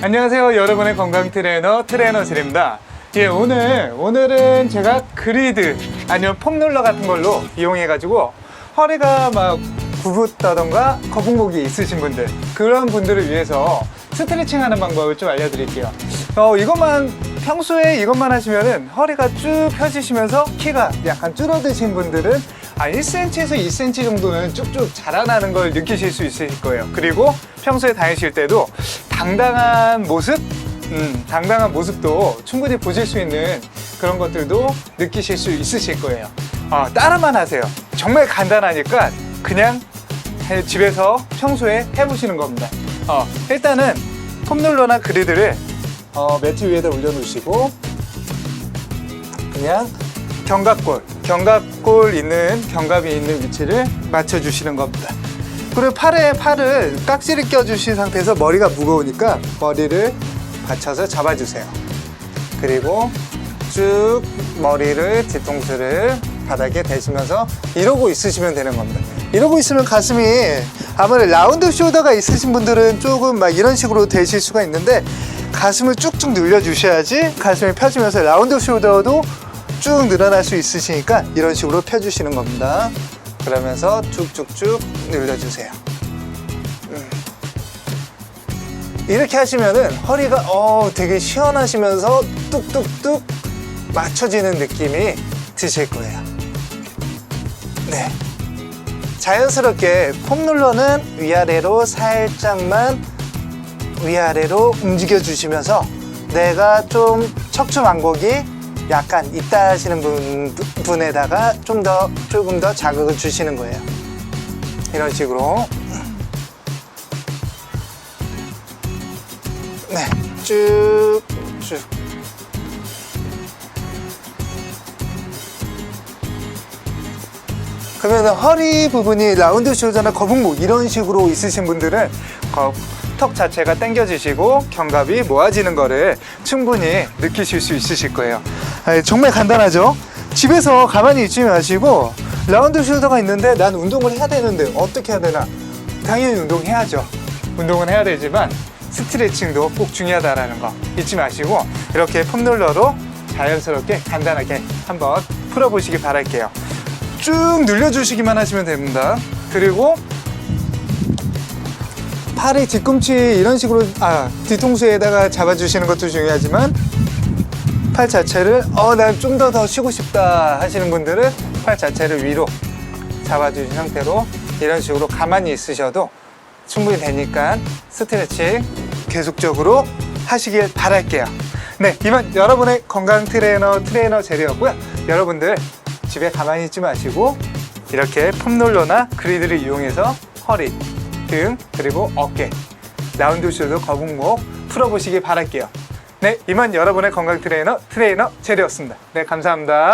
안녕하세요. 여러분의 건강 트레이너 트레이너 질입니다. 예 오늘 오늘은 제가 그리드 아니면 폼롤러 같은 걸로 이용해 가지고 허리가 막 굽었다던가 거북목이 있으신 분들 그런 분들을 위해서 스트레칭 하는 방법을 좀 알려드릴게요. 어 이것만 평소에 이것만 하시면은 허리가 쭉 펴지시면서 키가 약간 줄어드신 분들은 아 1cm에서 2cm 정도는 쭉쭉 자라나는 걸 느끼실 수 있을 거예요 그리고 평소에 다니실 때도 당당한 모습 음, 당당한 모습도 충분히 보실 수 있는 그런 것들도 느끼실 수 있으실 거예요. 어, 따라만 하세요. 정말 간단하니까 그냥 해- 집에서 평소에 해보시는 겁니다. 어, 일단은 폼롤러나 그리드를 어, 매트 위에다 올려놓으시고 그냥 견갑골, 견갑골 있는 견갑이 있는 위치를 맞춰주시는 겁니다. 그리고 팔에 팔을 깍지를 껴주신 상태에서 머리가 무거우니까 머리를 받쳐서 잡아주세요. 그리고 쭉 머리를 뒤통수를 바닥에 대시면서 이러고 있으시면 되는 겁니다. 이러고 있으면 가슴이 아무래도 라운드 숄더가 있으신 분들은 조금 막 이런 식으로 되실 수가 있는데 가슴을 쭉쭉 늘려주셔야지 가슴이 펴지면서 라운드 숄더도 쭉 늘어날 수 있으시니까 이런 식으로 펴주시는 겁니다. 그러면서 쭉쭉쭉 늘려주세요. 이렇게 하시면은 허리가 어 되게 시원하시면서 뚝뚝뚝 맞춰지는 느낌이 드실 거예요. 네. 자연스럽게 폼롤러는 위아래로 살짝만 위아래로 움직여 주시면서 내가 좀 척추 만곡이 약간 있다 하시는 분, 분에다가 좀 더 조금 더 자극을 주시는 거예요. 이런 식으로 네, 쭉, 쭉. 그러면 허리 부분이 라운드 숄더나 거북목 이런 식으로 있으신 분들은 거- 턱 자체가 당겨지시고 견갑이 모아지는 거를 충분히 느끼실 수 있으실 거예요. 아, 정말 간단하죠? 집에서 가만히 있지 마시고 라운드 숄더가 있는데 난 운동을 해야 되는데 어떻게 해야 되나? 당연히 운동해야죠. 운동은 해야 되지만 스트레칭도 꼭 중요하다라는 거 잊지 마시고 이렇게 폼롤러로 자연스럽게 간단하게 한번 풀어보시기 바랄게요. 쭉 늘려주시기만 하시면 됩니다. 그리고 팔이 뒤꿈치 이런 식으로 아 뒤통수에다가 잡아주시는 것도 중요하지만 팔 자체를 어 난 좀 더 더 쉬고 싶다 하시는 분들은 팔 자체를 위로 잡아주신 상태로 이런 식으로 가만히 있으셔도 충분히 되니까 스트레칭 계속적으로 하시길 바랄게요. 네, 이만 여러분의 건강 트레이너 트레이너 제리였고요. 여러분들 집에 가만히 있지 마시고 이렇게 폼롤러나 그리드를 이용해서 허리, 등, 그리고 어깨, 라운드 숄더 거북목 풀어보시기 바랄게요. 네, 이만 여러분의 건강 트레이너 트레이너 제리였습니다. 네, 감사합니다.